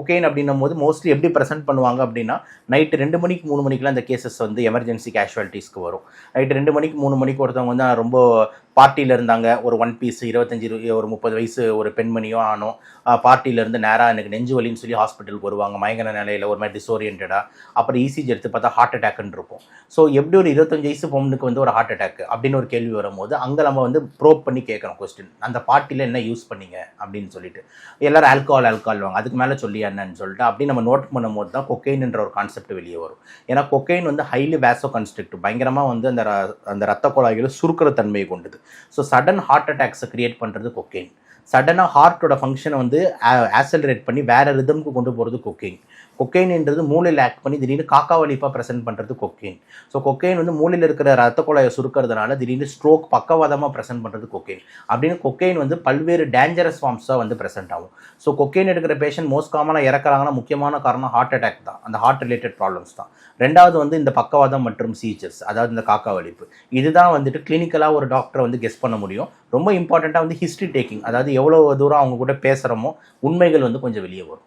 Cocaine அப்படின்னும் போது mostly எப்படி ப்ரெசென்ட் பண்ணுவாங்க அப்படின்னா நைட்டு ரெண்டு மணிக்கு மூணு மணிக்கெலாம் இந்த கேசஸ் வந்து எமர்ஜென்சி கேஷுவாலிட்டிஸ்க்கு வரும். நைட்டு ரெண்டு மணிக்கு மூணு மணிக்கு ஒருத்தவங்க வந்து ரொம்ப பார்ட்டியில் இருந்தாங்க ஒரு ஒன் பீஸ் இருபத்தஞ்சி ஒரு முப்பது வயசு ஒரு பெண்மணியோ ஆனோ பார்ட்டியில இருந்து நேராக எனக்கு நெஞ்சு வலின்னு சொல்லி ஹாஸ்பிட்டலுக்கு வருவாங்க. மயங்கன நிலையில் ஒரு மாதிரி டிஸ்ஓரியன்டாக அப்புறம் இசிஜி எடுத்து பார்த்தா ஹார்ட் அட்டாக்னு இருக்கும். ஸோ எப்படி ஒரு இருபத்தஞ்சு வயசு பொண்ணுக்கு வந்து ஒரு ஹார்ட் அட்டாக் அப்படின்னு ஒரு கேள்வி வரும்போது அங்கே நம்ம வந்து ப்ரோப் பண்ணி கேட்குறோம் கொஸ்டின் அந்த பார்ட்டியில் என்ன யூஸ் பண்ணீங்க? அப்படின்னு சொல்லிட்டு. எல்லோரும் ஆல்கஹால் ஆல்கோஹால் வாங்க. அதுக்கு மேலே சொல்லி என்னன்னு சொல்லிட்டு அப்படி நம்ம நோட் பண்ணும்போது தான் கொக்கைன்ன்ற ஒரு கான்செப்ட் வெளியே வரும். ஏன்னா கொக்கைன் வந்து ஹைலி வேசோ கன்ஸ்ட்ரக்ட் பயங்கரமாக வந்து அந்த ர- அந்த ரத்த குழாய்களை சுருக்கிற தன்மையை கொண்டது. ஸோ சடன் ஹார்ட் அட்டாக்ஸை க்ரியேட் பண்ணுறது கொக்கைன் சடனாக ஹார்ட்டோட ஃபங்க்ஷனை வந்து ஆசலரேட் பண்ணி வேறு ரிதம்க்கு கொண்டு போகிறது கொக்கெயின் கொக்கெயின்ன்றது மூளையில் ஆக்ட் பண்ணி திடீர்னு காக்கா வலிப்பாக ப்ரெசென்ட் பண்ணுறது கொக்கெயின் ஸோ கொக்கைன் வந்து மூளையில் இருக்கிற ரத்த குழாயை சுருக்கிறதுனால திடீர்னு ஸ்ட்ரோக் பக்கவாதமாக ப்ரெசென்ட் பண்ணுறது கொக்கெயின் அப்படின்னு கொக்கைன் வந்து பல்வேறு டேஞ்சரஸ் ஃபார்ம்ஸாக வந்து ப்ரெசென்ட் ஆகும். ஸோ கொக்கைன் எடுக்கிற பேஷண்ட் மோஸ்ட் காமனாக இறக்குறாங்கன்னா முக்கியமான காரணம் ஹார்ட் அட்டாக் தான். அந்த ஹார்ட் ரிலேட்டட் ப்ராப்ளம்ஸ் தான். ரெண்டாவது வந்து இந்த பக்கவாதம் மற்றும் சீச்சர்ஸ் அதாவது இந்த காக்கா வலிப்பு. இதுதான் வந்துட்டு கிளினிக்கலாக ஒரு டாக்டரை வந்து கெஸ் பண்ண முடியும். ரொம்ப இம்பார்ட்டண்ட்டாக வந்து ஹிஸ்ட்ரி டேக்கிங் அதாவது எவ்வளோ தூரம் அவங்க கூட பேசுகிறோமோ உண்மைகள் வந்து கொஞ்சம் வெளியே வரும்.